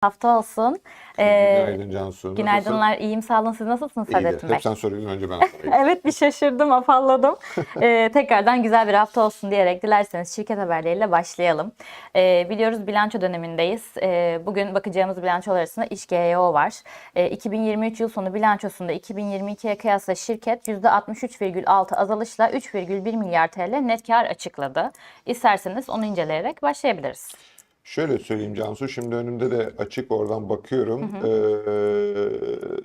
hafta olsun. Ee, Günaydın Cansu. günaydınlar, iyiyim sağ olun. Siz nasılsınız Nasılsın? Saadettin. Bey? Hep sen soruyorsun önce ben sorayım. Evet bir şaşırdım, afalladım. Ee, tekrardan güzel bir hafta olsun diyerek dilerseniz şirket haberleriyle başlayalım. Ee, biliyoruz bilanço dönemindeyiz. Ee, bugün bakacağımız bilançolar arasında İş GEO var. Ee, 2023 yıl sonu bilançosunda 2022'ye kıyasla şirket %63,6 azalışla 3,1 milyar TL net kar açıkladı. İsterseniz onu inceleyerek başlayabiliriz. Şöyle söyleyeyim Cansu, şimdi önümde de açık oradan bakıyorum. Ee,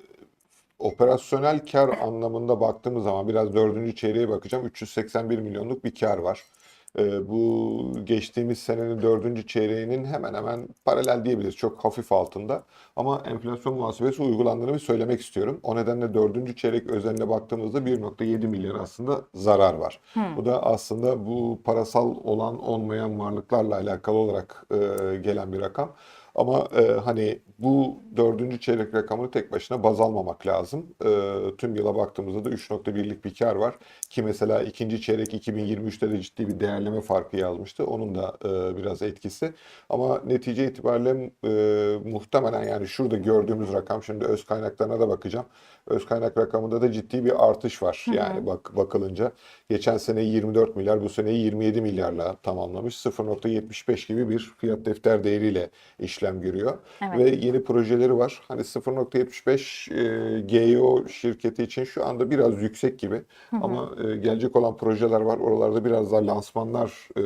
operasyonel kar anlamında baktığımız zaman biraz dördüncü çeyreğe bakacağım. 381 milyonluk bir kar var. Ee, bu geçtiğimiz senenin dördüncü çeyreğinin hemen hemen paralel diyebiliriz. Çok hafif altında. Ama enflasyon muhasebesi uygulandığını bir söylemek istiyorum. O nedenle dördüncü çeyrek özeline baktığımızda 1.7 milyar aslında zarar var. Bu da aslında bu parasal olan olmayan varlıklarla alakalı olarak e, gelen bir rakam. Ama e, hani bu dördüncü çeyrek rakamını tek başına baz almamak lazım. E, tüm yıla baktığımızda da 3.1'lik bir kar var. Ki mesela ikinci çeyrek 2023'te de ciddi bir değerleme farkı yazmıştı. Onun da e, biraz etkisi. Ama netice itibariyle e, muhtemelen yani şurada gördüğümüz rakam şimdi öz kaynaklarına da bakacağım. Öz kaynak rakamında da ciddi bir artış var. Yani bak bakılınca geçen sene 24 milyar bu seneyi 27 milyarla tamamlamış. 0.75 gibi bir fiyat defter değeriyle işlem görüyor. Evet. Ve yeni projeleri var. Hani 0.75 e, GEO şirketi için şu anda biraz yüksek gibi. Ama e, gelecek olan projeler var. Oralarda biraz daha lansmanlar e,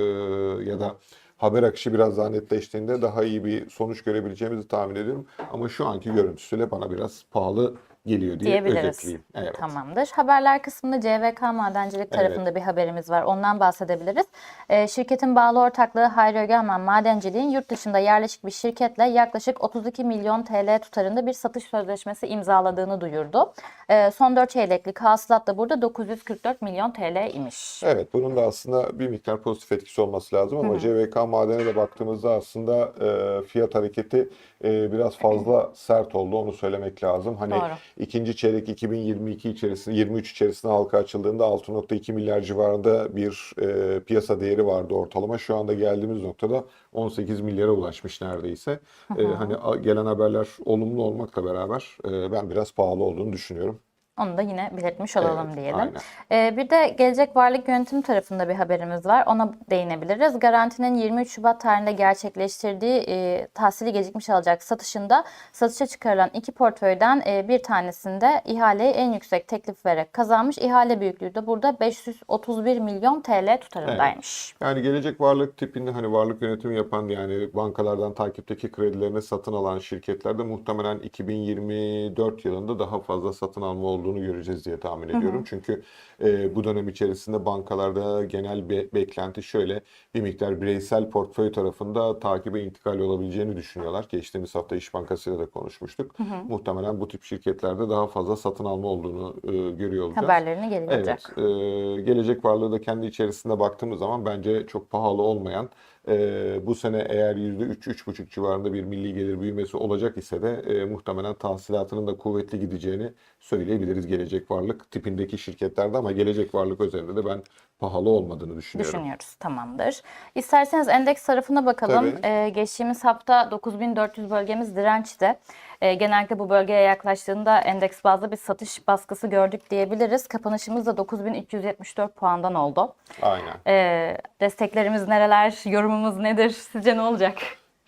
ya da haber akışı biraz daha netleştiğinde daha iyi bir sonuç görebileceğimizi tahmin ediyorum. Ama şu anki görüntüsüyle bana biraz pahalı geliyor diye özetleyeyim. Evet. Tamamdır. Haberler kısmında CVK Madencilik tarafında bir haberimiz var. Ondan bahsedebiliriz. Ee, şirketin bağlı ortaklığı Hayri Ögermen Madenciliğin yurt dışında yerleşik bir şirketle yaklaşık 32 milyon TL tutarında bir satış sözleşmesi imzaladığını duyurdu. Ee, son 4 çeyreklik hasılat da burada 944 milyon TL imiş. Evet, bunun da aslında bir miktar pozitif etkisi olması lazım ama CVK madene de baktığımızda aslında e, fiyat hareketi e, biraz fazla sert oldu. Onu söylemek lazım. Hani Doğru. İkinci çeyrek 2022 içerisinde 23 içerisinde halka açıldığında 6.2 milyar civarında bir e, piyasa değeri vardı ortalama. Şu anda geldiğimiz noktada 18 milyara ulaşmış neredeyse. E, hani gelen haberler olumlu olmakla beraber e, ben biraz pahalı olduğunu düşünüyorum. Onu da yine belirtmiş olalım Evet, diyelim. aynen. Ee, bir de gelecek varlık yönetim tarafında bir haberimiz var. Ona değinebiliriz. Garanti'nin 23 Şubat tarihinde gerçekleştirdiği e, tahsili gecikmiş alacak satışında satışa çıkarılan iki portföyden e, bir tanesinde ihaleyi en yüksek teklif vererek kazanmış. İhale büyüklüğü de burada 531 milyon TL tutarındaymış. Yani gelecek varlık tipinde hani varlık yönetimi yapan yani bankalardan takipteki kredilerini satın alan şirketlerde muhtemelen 2024 yılında daha fazla satın alma olduğunu göreceğiz diye tahmin ediyorum. Çünkü e, bu dönem içerisinde bankalarda genel bir beklenti şöyle bir miktar bireysel portföy tarafında takibe intikal olabileceğini düşünüyorlar. Geçtiğimiz hafta İş Bankası ile de konuşmuştuk. Muhtemelen bu tip şirketlerde daha fazla satın alma olduğunu e, görüyor olacağız. Haberlerini gelecek. Evet, e, gelecek varlığı da kendi içerisinde baktığımız zaman bence çok pahalı olmayan, e, bu sene eğer %3-3,5 civarında bir milli gelir büyümesi olacak ise de e, muhtemelen tahsilatının da kuvvetli gideceğini söyleyebiliriz gelecek varlık tipindeki şirketlerde ama gelecek varlık üzerinde de ben pahalı olmadığını düşünüyorum. Düşünüyoruz. Tamamdır. İsterseniz endeks tarafına bakalım. Ee, geçtiğimiz hafta 9400 bölgemiz dirençti. Ee, genellikle bu bölgeye yaklaştığında endeks bazlı bir satış baskısı gördük diyebiliriz. Kapanışımız da 9374 puandan oldu. Aynen. Ee, desteklerimiz nereler? Yorumumuz nedir? Sizce ne olacak?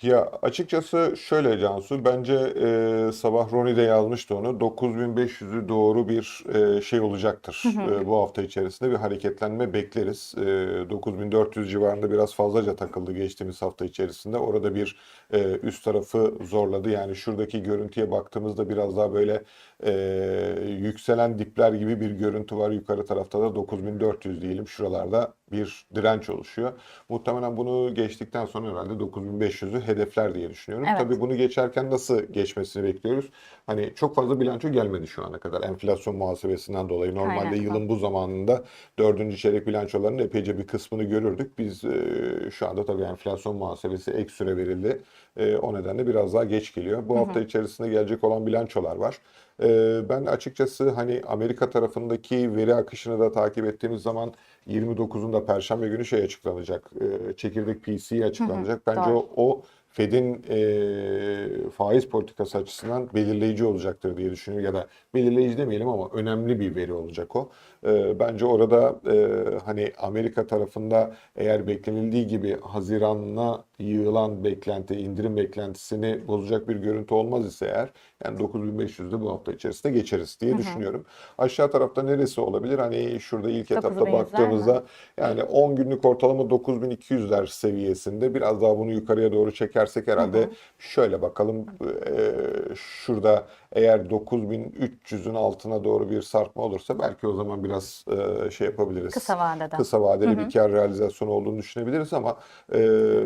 Ya açıkçası şöyle Cansu, bence e, sabah Roni de yazmıştı onu. 9500'ü doğru bir e, şey olacaktır. E, bu hafta içerisinde bir hareketlenme bekleriz. E, 9400 civarında biraz fazlaca takıldı geçtiğimiz hafta içerisinde. Orada bir e, üst tarafı zorladı. Yani şuradaki görüntüye baktığımızda biraz daha böyle e, yükselen dipler gibi bir görüntü var. Yukarı tarafta da 9400 diyelim. Şuralarda bir direnç oluşuyor. Muhtemelen bunu geçtikten sonra herhalde 9500'ü hedefler diye düşünüyorum. Evet. Tabii bunu geçerken nasıl geçmesini bekliyoruz? Hani çok fazla bilanço gelmedi şu ana kadar. Enflasyon muhasebesinden dolayı normalde Kaynaklı. yılın bu zamanında dördüncü çeyrek bilançolarının epeyce bir kısmını görürdük. Biz e, şu anda tabii enflasyon muhasebesi ek süre verildi. E, o nedenle biraz daha geç geliyor. Bu hafta içerisinde gelecek olan bilançolar var. E, ben açıkçası hani Amerika tarafındaki veri akışını da takip ettiğimiz zaman 29'unda Perşembe günü şey açıklanacak. E, çekirdek PC'ye açıklanacak. Bence doğru. o, o Fed'in e, faiz politikası açısından belirleyici olacaktır diye düşünüyorum. Ya da belirleyici demeyelim ama önemli bir veri olacak o. E, bence orada e, hani Amerika tarafında eğer beklenildiği gibi Haziran'a yığılan beklenti, indirim beklentisini bozacak bir görüntü olmaz ise eğer yani 9500'de bu hafta içerisinde geçeriz diye düşünüyorum. Aşağı tarafta neresi olabilir? Hani şurada ilk etapta 9100'ler mi? baktığımızda yani 10 günlük ortalama 9200'ler seviyesinde biraz daha bunu yukarıya doğru çekersek herhalde şöyle bakalım e, şurada eğer 9300'ün altına doğru bir sarkma olursa belki o zaman biraz e, şey yapabiliriz. Kısa vadede. Kısa vadeli bir kar realizasyonu olduğunu düşünebiliriz ama e,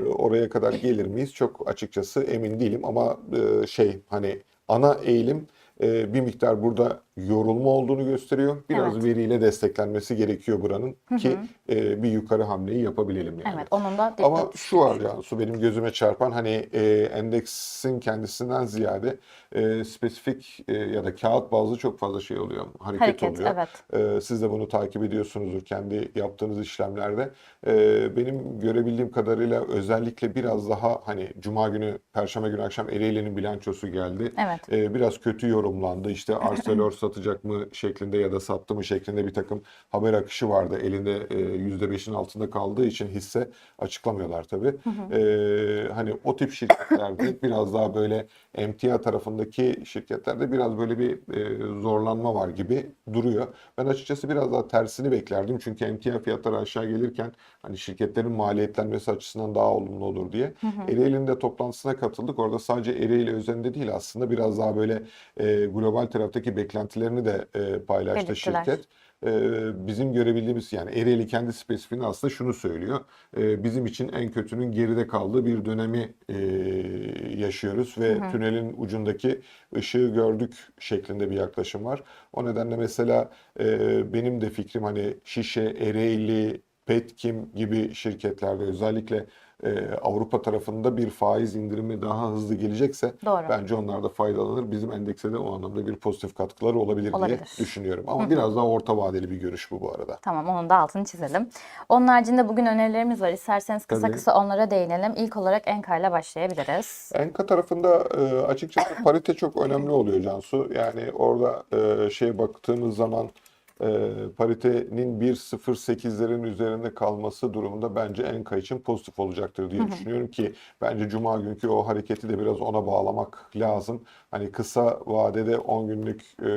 oraya kadar gelir miyiz? Çok açıkçası emin değilim ama e, şey hani ana eğilim e, bir miktar burada yorulma olduğunu gösteriyor. Biraz Evet. veriyle desteklenmesi gerekiyor buranın ki e, bir yukarı hamleyi yapabilelim yani. Evet, onun da Ama şu var Cansu benim gözüme çarpan hani e, endeksin kendisinden ziyade e, spesifik e, ya da kağıt bazlı çok fazla şey oluyor. Hareket, Hareket, oluyor. evet. E, siz de bunu takip ediyorsunuzdur kendi yaptığınız işlemlerde. E, benim görebildiğim kadarıyla özellikle biraz daha hani Cuma günü, Perşembe günü akşam Ereğli'nin bilançosu geldi. Evet. E, biraz kötü yorumlandı. İşte Arcelor satacak mı şeklinde ya da sattı mı şeklinde bir takım haber akışı vardı. Elinde e, %5'in altında kaldığı için hisse açıklamıyorlar tabii. E, hani o tip şirketlerde biraz daha böyle emtia tarafındaki şirketlerde biraz böyle bir e, zorlanma var gibi duruyor. Ben açıkçası biraz daha tersini beklerdim. Çünkü emtia fiyatları aşağı gelirken hani şirketlerin maliyetlenmesi açısından daha olumlu olur diye. Ereğli'nin de toplantısına katıldık. Orada sadece Ereğli üzerinde değil aslında biraz daha böyle e, global taraftaki beklentilerini de e, paylaştı Belirttiler. şirket. E, bizim görebildiğimiz yani Ereğli kendi spesifiğinde aslında şunu söylüyor. E, bizim için en kötünün geride kaldığı bir dönemi e, yaşıyoruz ve tünelin ucundaki ışığı gördük şeklinde bir yaklaşım var. O nedenle mesela e, benim de fikrim hani Şişe, Ereğli, Petkim gibi şirketlerde özellikle e, Avrupa tarafında bir faiz indirimi daha hızlı gelecekse Doğru. bence onlar da faydalanır. Bizim endekse de o anlamda bir pozitif katkıları olabilir, Olabilir. diye düşünüyorum. Ama biraz daha orta vadeli bir görüş bu bu arada. Tamam onun da altını çizelim. Onun haricinde bugün önerilerimiz var. İsterseniz kısa Tabii. kısa onlara değinelim. İlk olarak Enka ile başlayabiliriz. Enka tarafında e, açıkçası parite çok önemli oluyor Cansu. Yani orada e, şey baktığımız zaman e, paritenin 1.08'lerin üzerinde kalması durumunda bence Enka için pozitif olacaktır diye düşünüyorum ki bence Cuma günkü o hareketi de biraz ona bağlamak lazım. Hani kısa vadede 10 günlük e,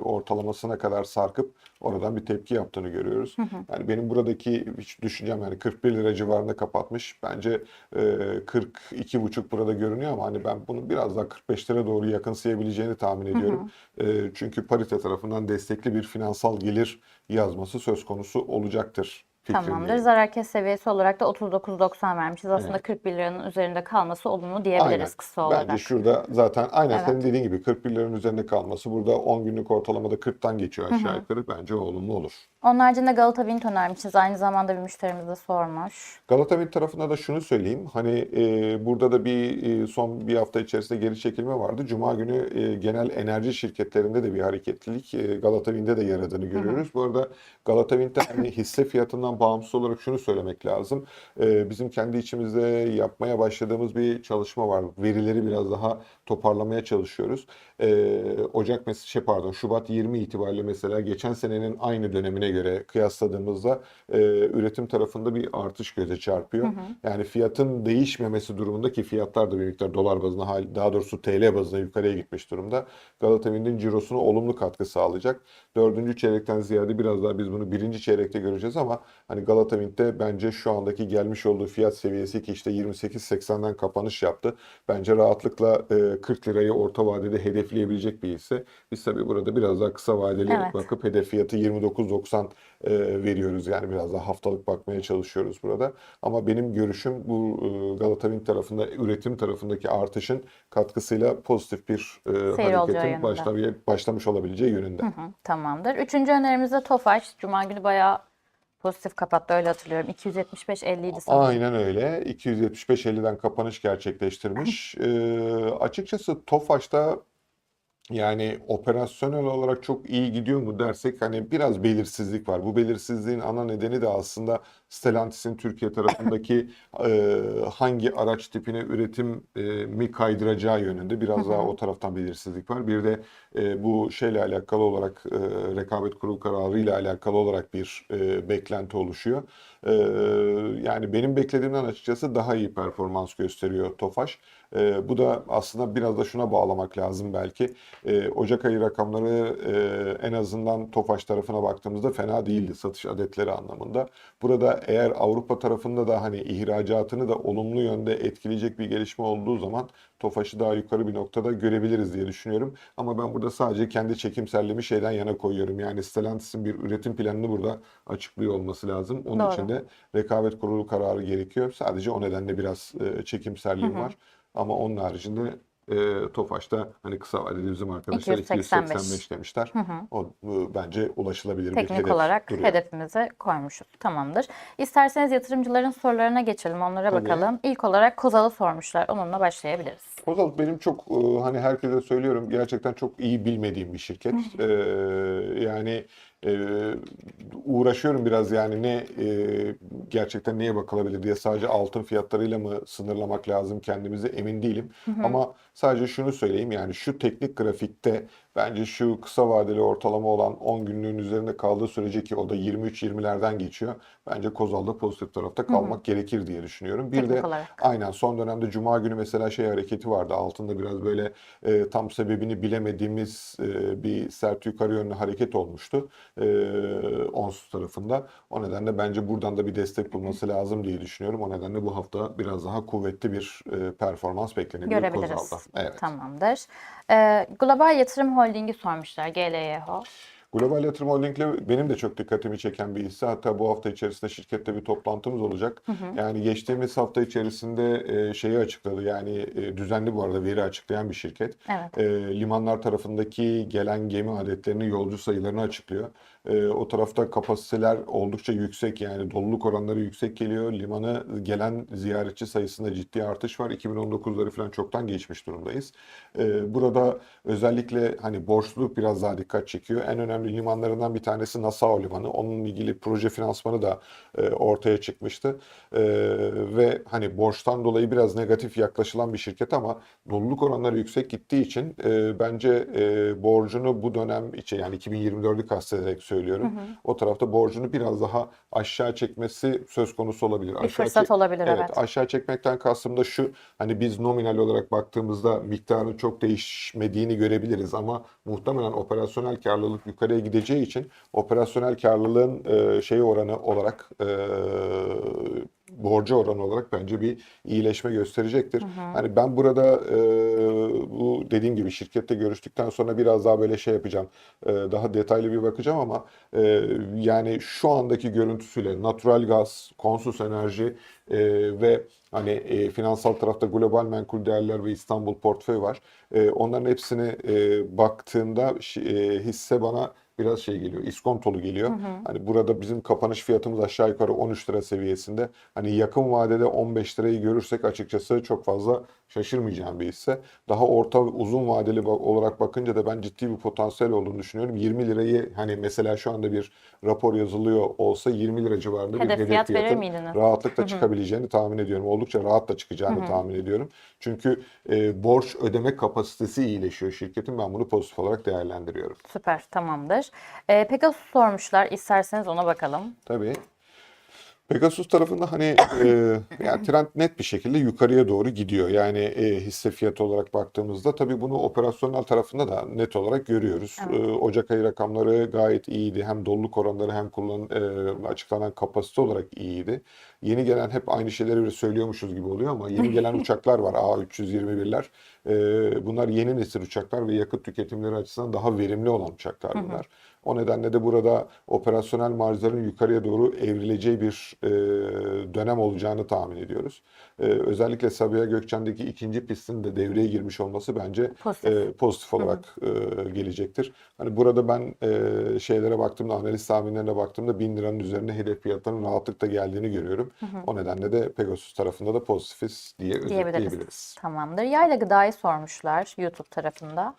ortalamasına kadar sarkıp oradan bir tepki yaptığını görüyoruz. Yani benim buradaki düşüncem yani 41 lira civarında kapatmış. Bence e, 42,5 burada görünüyor ama hani ben bunu biraz daha 45 lira doğru yakınsayabileceğini tahmin ediyorum. E, çünkü parite tarafından destekli bir finansal gelir yazması söz konusu olacaktır. Tamamdır. fikrimdeyim. Zarar kes seviyesi olarak da 39.90 vermişiz. Aslında Evet. 41 liranın üzerinde kalması olumlu diyebiliriz Aynen. kısa olarak. Bence şurada zaten aynen Evet. senin dediğin gibi 41 liranın üzerinde kalması burada 10 günlük ortalamada 40'tan geçiyor aşağı yukarı. Bence olumlu olur. Onun haricinde Galata Wind önermişiz. Aynı zamanda bir müşterimiz de sormuş. Galata Wind tarafında da şunu söyleyeyim. Hani e, burada da bir e, son bir hafta içerisinde geri çekilme vardı. Cuma günü e, genel enerji şirketlerinde de bir hareketlilik e, Galata Wind'e de yaradığını görüyoruz. Bu arada Galata Wind'de hani hisse fiyatından bağımsız olarak şunu söylemek lazım. E, bizim kendi içimizde yapmaya başladığımız bir çalışma var. Verileri biraz daha toparlamaya çalışıyoruz. E, Ocak mesela şey pardon Şubat 20 itibariyle mesela geçen senenin aynı dönemine göre kıyasladığımızda e, üretim tarafında bir artış göze çarpıyor. Yani fiyatın değişmemesi durumunda ki fiyatlar da bir miktar dolar bazında daha doğrusu TL bazında yukarıya gitmiş durumda. Galata Wind'in cirosuna olumlu katkı sağlayacak. Dördüncü çeyrekten ziyade biraz daha biz bunu birinci çeyrekte göreceğiz ama hani Galata Wind'de bence şu andaki gelmiş olduğu fiyat seviyesi ki işte 28.80'den kapanış yaptı. Bence rahatlıkla e, 40 lirayı orta vadede hedefleyebilecek bir hisse. Biz tabii burada biraz daha kısa vadeli Evet. bakıp hedef fiyatı 29.90 e, veriyoruz. Yani biraz daha haftalık bakmaya çalışıyoruz burada. Ama benim görüşüm bu e, Galata Wind tarafında üretim tarafındaki artışın katkısıyla pozitif bir e, olacağı hareketin başlamış olabileceği yönünde. Hı, tamamdır. Üçüncü önerimiz de Tofaş. Cuma günü bayağı pozitif kapattı öyle hatırlıyorum. 275.50 idi sanırım. Aynen öyle. 275.50'den kapanış gerçekleştirmiş. Ee, açıkçası Tofaş'ta yani operasyonel olarak çok iyi gidiyor mu dersek hani biraz belirsizlik var. Bu belirsizliğin ana nedeni de aslında Stellantis'in Türkiye tarafındaki e, hangi araç tipine üretim e, mi kaydıracağı yönünde biraz daha o taraftan belirsizlik var. Bir de e, bu şeyle alakalı olarak e, rekabet kurulu kararı ile alakalı olarak bir e, beklenti oluşuyor. E, yani benim beklediğimden açıkçası daha iyi performans gösteriyor Tofaş. E, bu da aslında biraz da şuna bağlamak lazım belki. E, Ocak ayı rakamları e, en azından Tofaş tarafına baktığımızda fena değildi satış adetleri anlamında. Burada eğer Avrupa tarafında da hani ihracatını da olumlu yönde etkileyecek bir gelişme olduğu zaman Tofaş'ı daha yukarı bir noktada görebiliriz diye düşünüyorum. Ama ben burada sadece kendi çekimselliğimi şeyden yana koyuyorum. Yani Stellantis'in bir üretim planını burada açıklıyor olması lazım. Onun Doğru. için de rekabet kurulu kararı gerekiyor. Sadece o nedenle biraz e, çekimselliğim var. Ama onun haricinde e, Tofaş'ta hani kısa vadeli bizim arkadaşlar 285. 285 demişler. O bu bence ulaşılabilir bir Teknik hedef olarak duruyor. hedefimize koymuşuz. Tamamdır. İsterseniz yatırımcıların sorularına geçelim. Onlara Tabii. bakalım. İlk olarak Kozal'ı sormuşlar. Onunla başlayabiliriz. Kozal benim çok e, hani herkese söylüyorum gerçekten çok iyi bilmediğim bir şirket. E, yani e, uğraşıyorum biraz yani ne e, gerçekten neye bakılabilir diye. Sadece altın fiyatlarıyla mı sınırlamak lazım kendimizi? Emin değilim. Ama sadece şunu söyleyeyim yani şu teknik grafikte bence şu kısa vadeli ortalama olan 10 günlüğün üzerinde kaldığı sürece ki o da 23-20'lerden geçiyor. Bence Kozal'da pozitif tarafta kalmak gerekir diye düşünüyorum. Bir Teknik de olarak. Aynen son dönemde Cuma günü mesela şey hareketi vardı. Altında biraz böyle e, tam sebebini bilemediğimiz e, bir sert yukarı yönlü hareket olmuştu. E, ons tarafında. O nedenle bence buradan da bir destek bulması lazım diye düşünüyorum. O nedenle bu hafta biraz daha kuvvetli bir e, performans beklenebilir Görebiliriz. Kozal'da. Evet. Tamamdır. Ee, Global Yatırım Holding'i sormuşlar. GLYH. Global Yatırım Holding'le benim de çok dikkatimi çeken bir hisse. Hatta bu hafta içerisinde şirkette bir toplantımız olacak. Yani geçtiğimiz hafta içerisinde e, şeyi açıkladı. Yani e, düzenli bu arada veri açıklayan bir şirket. Evet. E, limanlar tarafındaki gelen gemi adetlerini, yolcu sayılarını açıklıyor. E, o tarafta kapasiteler oldukça yüksek yani doluluk oranları yüksek geliyor. Limanı gelen ziyaretçi sayısında ciddi artış var. 2019'ları falan çoktan geçmiş durumdayız. E, burada özellikle hani borçluluk biraz daha dikkat çekiyor. En önemli limanlarından bir tanesi Nassau Limanı. Onunla ilgili proje finansmanı da e, ortaya çıkmıştı. E, ve hani borçtan dolayı biraz negatif yaklaşılan bir şirket ama doluluk oranları yüksek gittiği için e, bence e, borcunu bu dönem için yani 2024'ü kastederek söylüyorum. O tarafta borcunu biraz daha aşağı çekmesi söz konusu olabilir. Bir Aşağı fırsat olabilir Evet, evet. aşağı çekmekten kastım da şu hani biz nominal olarak baktığımızda miktarın çok değişmediğini görebiliriz ama muhtemelen operasyonel karlılık yukarıya gideceği için operasyonel karlılığın e, şey oranı olarak e, borcu oranı olarak bence bir iyileşme gösterecektir. Hani ben burada e, bu dediğim gibi şirkette görüştükten sonra biraz daha böyle şey yapacağım. E, daha detaylı bir bakacağım ama e, yani şu andaki görüntüsüyle natural gaz, Konsus Enerji e, ve hani e, finansal tarafta global menkul değerler ve İstanbul portföy var. E, onların hepsini e, baktığımda e, hisse bana biraz şey geliyor, iskontolu geliyor. Hani burada bizim kapanış fiyatımız aşağı yukarı 13 lira seviyesinde. Hani yakın vadede 15 lirayı görürsek açıkçası çok fazla şaşırmayacağım bir hisse. Daha orta uzun vadeli olarak bakınca da ben ciddi bir potansiyel olduğunu düşünüyorum. 20 lirayı hani mesela şu anda bir rapor yazılıyor olsa 20 lira civarında bir Hedef hedef fiyat verir fiyatın rahatlıkla çıkabileceğini tahmin ediyorum. Oldukça rahat da çıkacağını tahmin ediyorum. Çünkü e, borç ödeme kapasitesi iyileşiyor şirketin. Ben bunu pozitif olarak değerlendiriyorum. Süper. Tamamdır. Ee, Pegasus sormuşlar. İsterseniz ona bakalım. Tabii. Pegasus tarafında hani e, yani trend net bir şekilde yukarıya doğru gidiyor. Yani e, hisse fiyatı olarak baktığımızda tabii bunu operasyonel tarafında da net olarak görüyoruz. E, Ocak ayı rakamları gayet iyiydi. Hem doluluk oranları hem kullan e, açıklanan kapasite olarak iyiydi. Yeni gelen hep aynı şeyleri söylüyormuşuz gibi oluyor ama yeni gelen uçaklar var. A321'ler. E, bunlar yeni nesil uçaklar ve yakıt tüketimleri açısından daha verimli olan uçaklar bunlar. O nedenle de burada operasyonel marjların yukarıya doğru evrileceği bir e, dönem olacağını tahmin ediyoruz. E, özellikle Sabiha Gökçen'deki ikinci pistin de devreye girmiş olması bence Pozitif. e, pozitif olarak e, gelecektir. Hani burada ben e, şeylere baktığımda, analiz tahminlerine baktığımda 1000 liranın üzerine hedef fiyatlarının rahatlıkla geldiğini görüyorum. O nedenle de Pegasus tarafında da pozitifiz diye özetleyebiliriz. Tamamdır. Yayla Gıda'yı sormuşlar YouTube tarafında.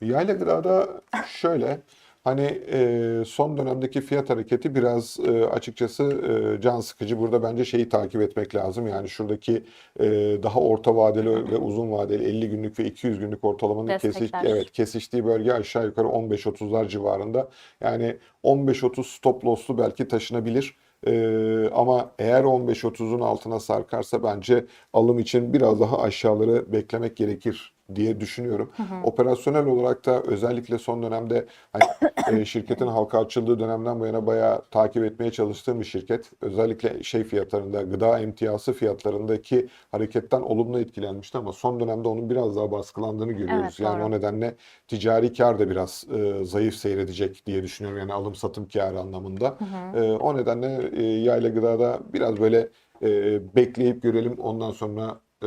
Yayla gıdada şöyle Hani e, son dönemdeki fiyat hareketi biraz e, açıkçası e, can sıkıcı. Burada bence şeyi takip etmek lazım. Yani şuradaki e, daha orta vadeli ve uzun vadeli 50 günlük ve 200 günlük ortalamanın kesiş, evet kesiştiği bölge aşağı yukarı 15-30'lar civarında. Yani 15-30 stop loss'lu belki taşınabilir. Ee, ama eğer 15-30'un altına sarkarsa bence alım için biraz daha aşağıları beklemek gerekir diye düşünüyorum. Operasyonel olarak da özellikle son dönemde hani, e, şirketin halka açıldığı dönemden bu yana bayağı takip etmeye çalıştığım bir şirket. Özellikle şey fiyatlarında, gıda emtiyası fiyatlarındaki hareketten olumlu etkilenmişti ama son dönemde onun biraz daha baskılandığını görüyoruz. Evet, yani doğru. o nedenle ticari kar da biraz e, zayıf seyredecek diye düşünüyorum. Yani alım satım karı anlamında. E, o nedenle e, yayla gıdada biraz böyle e, bekleyip görelim ondan sonra e,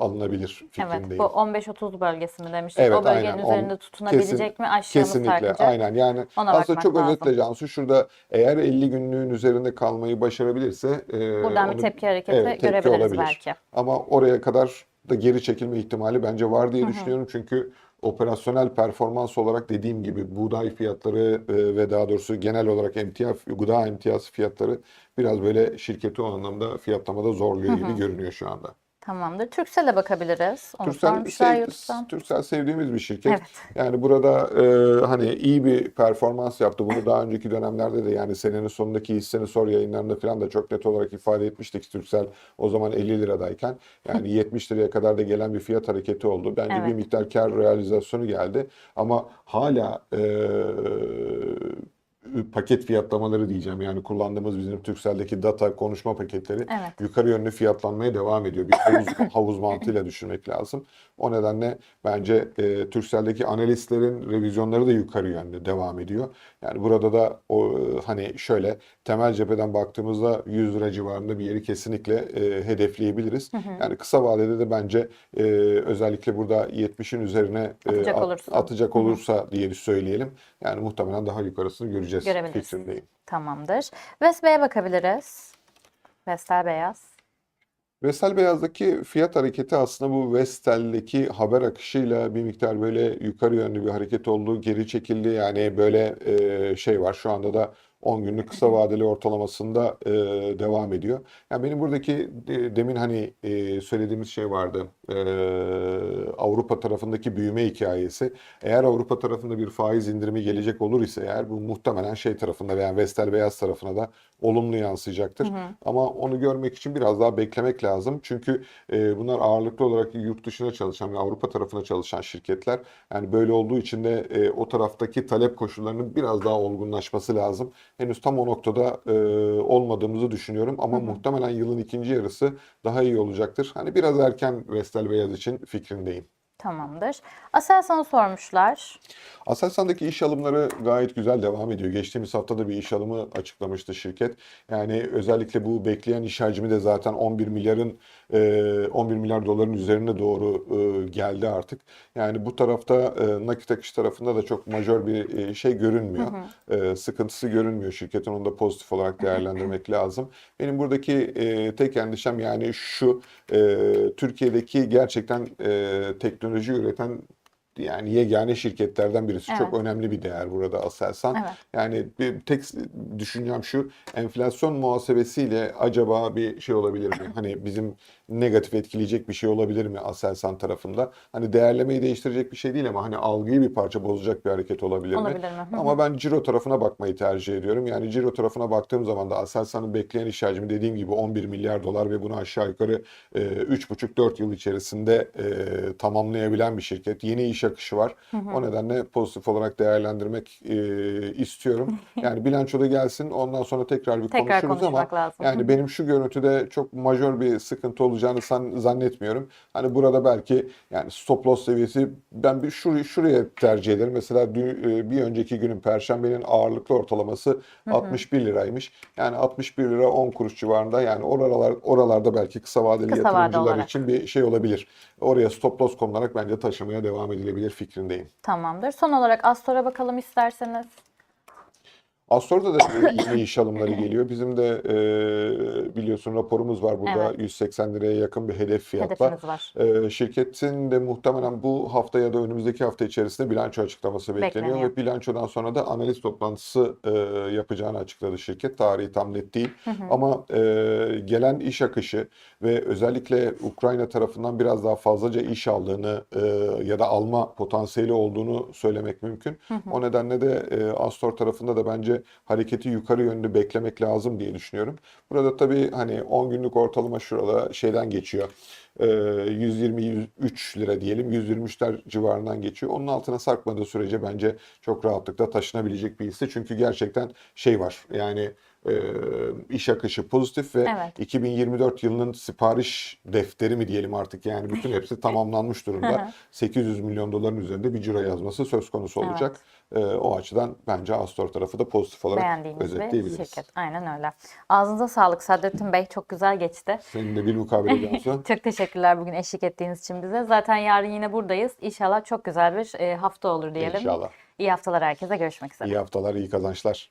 alınabilir Evet, fikrindeyim. bu 15-30 bölgesi mi demiştik? Evet, o bölgenin aynen. üzerinde On- tutunabilecek kesin- mi? Aşağı mı Kesinlikle sarkacak? aynen yani Ona aslında çok lazım. özetle Cansu şurada eğer 50 günlüğün üzerinde kalmayı başarabilirse e, Buradan bir onu- tepki hareketi evet, tepki görebiliriz olabilir. belki. Ama oraya kadar da geri çekilme ihtimali bence var diye düşünüyorum. Çünkü operasyonel performans olarak dediğim gibi buğday fiyatları e, ve daha doğrusu genel olarak emtia, gıda emtiyası fiyatları biraz böyle şirketi o anlamda fiyatlamada zorluyor gibi görünüyor şu anda. Tamamdır. Türksel'e bakabiliriz. Onu Türksel, sev- YouTube'dan. Türksel sevdiğimiz bir şirket. Evet. Yani burada e, hani iyi bir performans yaptı. Bunu daha önceki dönemlerde de yani senenin sonundaki hisseni sor yayınlarında falan da çok net olarak ifade etmiştik Türksel o zaman 50 liradayken. Yani 70 liraya kadar da gelen bir fiyat hareketi oldu. Bence bir Evet. miktar kar realizasyonu geldi. Ama hala e, paket fiyatlamaları diyeceğim. Yani kullandığımız bizim Turkcell'deki data konuşma paketleri Evet. yukarı yönlü fiyatlanmaya devam ediyor. Bir havuz, havuz mantığıyla düşünmek lazım. O nedenle bence e, Turkcell'deki analistlerin revizyonları da yukarı yönlü devam ediyor. Yani burada da o e, hani şöyle temel cepheden baktığımızda 100 lira civarında bir yeri kesinlikle e, hedefleyebiliriz. Yani kısa vadede de bence e, özellikle burada 70'in üzerine e, Atacak at- olursa. atacak olursa diye söyleyelim. Yani muhtemelen daha yukarısını göreceğiz Fikrindeyim. Tamamdır. Vestel'e bakabiliriz. Vestel Beyaz. Vestel Beyaz'daki fiyat hareketi aslında bu Vestel'deki haber akışıyla bir miktar böyle yukarı yönlü bir hareket oldu. Geri çekildi. Yani böyle e, şey var şu anda da 10 günlük kısa vadeli ortalamasında e, devam ediyor. Yani benim buradaki de- demin hani e, söylediğimiz şey vardı. E, Avrupa tarafındaki büyüme hikayesi. Eğer Avrupa tarafında bir faiz indirimi gelecek olur ise eğer bu muhtemelen şey tarafında veya Vestel Beyaz tarafına da olumlu yansıyacaktır. Ama onu görmek için biraz daha beklemek lazım. Çünkü e, bunlar ağırlıklı olarak yurt dışına çalışan ve Avrupa tarafına çalışan şirketler. Yani böyle olduğu için de e, o taraftaki talep koşullarının biraz daha olgunlaşması lazım. Henüz tam o noktada e, olmadığımızı düşünüyorum ama muhtemelen yılın ikinci yarısı daha iyi olacaktır. Hani biraz erken Vestel Beyaz için fikrindeyim. Tamamdır. Aselsan'ı sormuşlar. Aselsan'daki iş alımları gayet güzel devam ediyor. Geçtiğimiz hafta da bir iş alımı açıklamıştı şirket. Yani özellikle bu bekleyen iş hacmi de zaten 11 milyarın e, 11 milyar doların üzerine doğru e, geldi artık. Yani bu tarafta e, nakit akış tarafında da çok majör bir e, şey görünmüyor. E, sıkıntısı görünmüyor şirketin. Onu da pozitif olarak değerlendirmek lazım. Benim buradaki e, tek endişem yani şu e, Türkiye'deki gerçekten e, teknoloji üreten yani yegane şirketlerden birisi. Çok Evet. önemli bir değer burada Aselsan. Evet. Yani bir tek düşüncem şu, enflasyon muhasebesiyle acaba bir şey olabilir mi? Hani bizim negatif etkileyecek bir şey olabilir mi Aselsan tarafında? Hani değerlemeyi değiştirecek bir şey değil ama hani algıyı bir parça bozacak bir hareket olabilir mi? Olabilir mi? Hı. Ama ben ciro tarafına bakmayı tercih ediyorum. Yani ciro tarafına baktığım zaman da Aselsan'ın bekleyen iş hacmi dediğim gibi 11 milyar dolar ve bunu aşağı yukarı e, 3,5-4 yıl içerisinde e, tamamlayabilen bir şirket. Yeni iş akışı var. O nedenle pozitif olarak değerlendirmek e, istiyorum. Yani bilançoda gelsin ondan sonra tekrar bir Tekrar konuşuruz ama lazım. yani benim şu görüntüde çok majör bir sıkıntı olacağını san- zannetmiyorum. Hani burada belki yani stop loss seviyesi ben bir şur şuraya tercih ederim. Mesela dü- e, bir önceki günün perşembenin ağırlıklı ortalaması 61 liraymış. Yani 61 lira 10 kuruş civarında yani oralar oralarda belki kısa vadeli Kısa vade yatırımcılar olarak. için bir şey olabilir. Oraya stop loss konularak bence taşımaya devam edilebilir fikrindeyim. Tamamdır. Son olarak Astor'a bakalım isterseniz. Astor'da da yeni iş alımları geliyor. Bizim de e, biliyorsun raporumuz var burada. Evet. 180 liraya yakın bir hedef fiyatla. Var. Ee, şirketin de muhtemelen bu hafta ya da önümüzdeki hafta içerisinde bilanço açıklaması bekleniyor Bekleniyor. ve bilançodan sonra da analiz toplantısı e, yapacağını açıkladı şirket. Tarihi tam net değil ama e, gelen iş akışı ve özellikle Ukrayna tarafından biraz daha fazlaca iş aldığını e, ya da alma potansiyeli olduğunu söylemek mümkün. O nedenle de e, Astor tarafında da bence hareketi yukarı yönlü beklemek lazım diye düşünüyorum. Burada tabii hani 10 günlük ortalama şurada şeyden geçiyor. Ee, 120-103 lira diyelim 123'ler civarından geçiyor. Onun altına sarkmadığı sürece bence çok rahatlıkla taşınabilecek bir hisse. Çünkü gerçekten şey var yani e, iş akışı pozitif ve Evet. 2024 yılının sipariş defteri mi diyelim artık yani bütün hepsi tamamlanmış durumda. 800 milyon doların üzerinde bir ciro yazması söz konusu Evet. olacak. Ee, o açıdan bence Astor tarafı da pozitif olarak özetleyebiliriz. şirket. Aynen öyle. Ağzınıza sağlık Sadrettin Bey. Çok güzel geçti. Senin de bir mukabele Cansu. Çok teşekkürler bugün eşlik ettiğiniz için bize. Zaten yarın yine buradayız. İnşallah çok güzel bir e, hafta olur diyelim. İnşallah. İyi haftalar herkese. Görüşmek üzere. İyi haftalar, iyi kazançlar.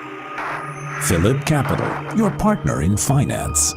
Philip Capital, your partner in finance.